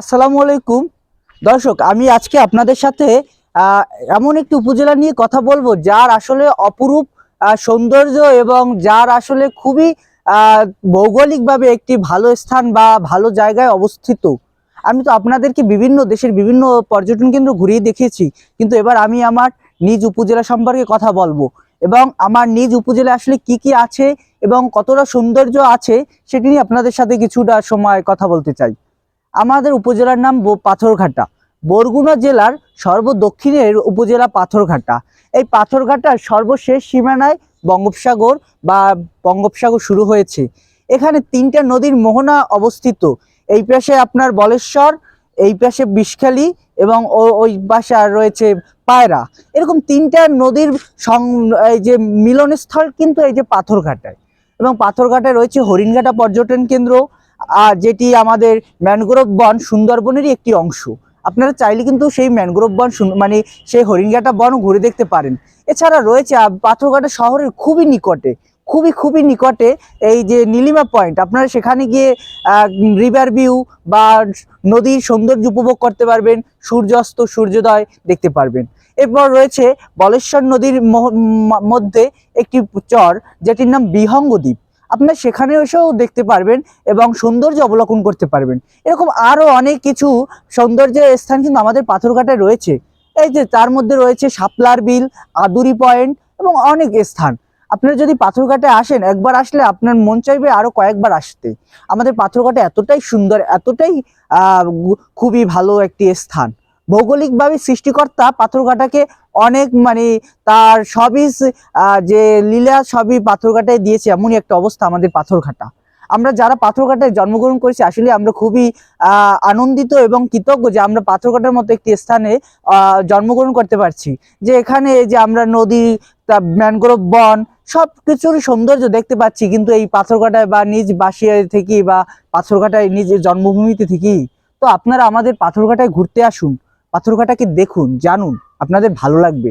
আসসালামু আলাইকুম। দর্শক, আমি আজকে আপনাদের সাথে এমন একটি উপজেলা নিয়ে কথা বলব, যার আসলে অপরূপ সৌন্দর্য এবং যার আসলে খুবই ভৌগোলিকভাবে একটি ভালো স্থান বা ভালো জায়গায় অবস্থিত। আমি তো আপনাদেরকে বিভিন্ন দেশের বিভিন্ন পর্যটন কেন্দ্র ঘুরিয়ে দেখিয়েছি, কিন্তু এবার আমি আমার নিজ উপজেলা সম্পর্কে কথা বলব এবং আমার নিজ উপজেলা আসলে কি কি আছে এবং কতটা সৌন্দর্য আছে সেটি নিয়ে আপনাদের সাথে কিছুটা সময় কথা বলতে চাই। আমাদের উপজেলার নাম পাথরঘাটা। বরগুনা জেলার সর্বদক্ষিণের উপজেলা পাথরঘাটা। এই পাথরঘাটার সর্বশেষ সীমানায় বঙ্গোপসাগর বা বঙ্গোপসাগর শুরু হয়েছে। এখানে তিনটা নদীর মোহনা অবস্থিত। এই পাশে আপনার বলেশ্বর, এই পাশে বিষখালী এবং ওই পাশে আর রয়েছে পায়রা। এরকম তিনটা নদীর সং, এই যে মিলনস্থল কিন্তু এই যে পাথরঘাটায়। এবং পাথরঘাটায় রয়েছে হরিণঘাটা পর্যটন কেন্দ্র যেটি আমাদের ম্যানগ্রোভ বন সুন্দরবনেরই একটি অংশ। আপনারা চাইলে কিন্তু সেই ম্যানগ্রোভ বন মানে সেই হরিণঘাটা বন ঘুরে দেখতে পারেন। এছাড়া রয়েছে পাথরঘাটা শহরের খুবই নিকটে, খুবই খুবই নিকটে এই যে নীলিমা পয়েন্ট। আপনারা সেখানে গিয়ে রিভার ভিউ বা নদীর সৌন্দর্য উপভোগ করতে পারবেন, সূর্যাস্ত, সূর্যোদয় দেখতে পারবেন। এরপর রয়েছে বলেশ্বর নদীর মধ্যে একটি চর, যেটির নাম বিহঙ্গ দ্বীপ আপনারা সেখানে এসেও দেখতে পারবেন এবং সৌন্দর্য অবলোকন করতে পারবেন। এরকম আরও অনেক কিছু সৌন্দর্যের স্থান কিন্তু আমাদের পাথরঘাটায় রয়েছে। এই যে তার মধ্যে রয়েছে শাপলার বিল, আদুরি পয়েন্ট এবং অনেক স্থান। আপনারা যদি পাথরঘাটে আসেন, একবার আসলে আপনার মন চাইবে আরও কয়েকবার আসতে। আমাদের পাথরঘাটে এতটাই সুন্দর, এতটাই খুবই ভালো একটি স্থান। ভৌগোলিকভাবে সৃষ্টিকর্তা পাথরঘাটাকে অনেক মানে তার সবই যে লীলা সবই পাথরঘাটায় দিয়েছে, এমনই একটা অবস্থা আমাদের পাথরঘাটা। আমরা যারা পাথরঘাটায় জন্মগ্রহণ করেছি, আসলে আমরা খুবই আনন্দিত এবং কৃতজ্ঞ যে আমরা পাথরঘাটার মতো একটি স্থানে জন্মগ্রহণ করতে পারছি। যে এখানে যে আমরা নদী, তা ম্যানগ্রোভ বন সব কিছুর সৌন্দর্য দেখতে পাচ্ছি, কিন্তু এই পাথরঘাটায় বা নিজ বাসিয়ায় থেকে বা পাথরঘাটায় নিজের জন্মভূমিতে থেকেই। তো আপনারা আমাদের পাথরঘাটায় ঘুরতে আসুন। পাথরঘাটাকে দেখুন, জানুন, আপনাদের ভালো লাগবে।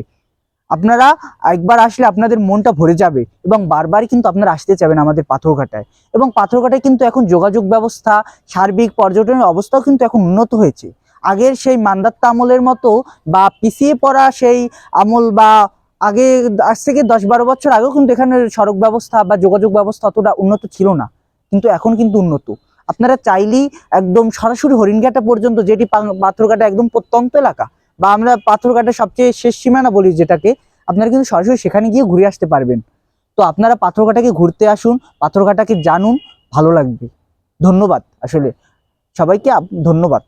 আপনারা একবার আসলে আপনাদের মনটা ভরে যাবে এবং বারবারই কিন্তু আপনারা আসতে চাবেন আমাদের পাথরঘাটায়। এবং পাথরঘাটায় কিন্তু এখন যোগাযোগ ব্যবস্থা, সার্বিক পর্যটনের অবস্থাও কিন্তু এখন উন্নত হয়েছে। আগের সেই মান্দাত্তা আমলের মতো বা পিছিয়ে পড়া সেই আমল বা আগে আজ থেকে দশ বারো বছর আগেও কিন্তু এখানে সড়ক ব্যবস্থা বা যোগাযোগ ব্যবস্থা অতটা উন্নত ছিল না। কিন্তু এখন কিন্তু উন্নত। আপনারা চাইলেই একদম সরাসরি হরিণঘাটা পর্যন্ত যেটি পাথরঘাটা একদম প্রত্যন্ত এলাকা, বা আমরা পাথরঘাটা সবচেয়ে শেষ সীমানা বলি যেটাকে, আপনারা কিন্তু সরাসরি সেখানে গিয়ে ঘুরে আসতে পারবেন। তো আপনারা পাথরঘাটাকে ঘুরতে আসুন, পাথরঘাটাকে জানুন, ভালো লাগবে। ধন্যবাদ। আসলে সবাইকে ধন্যবাদ।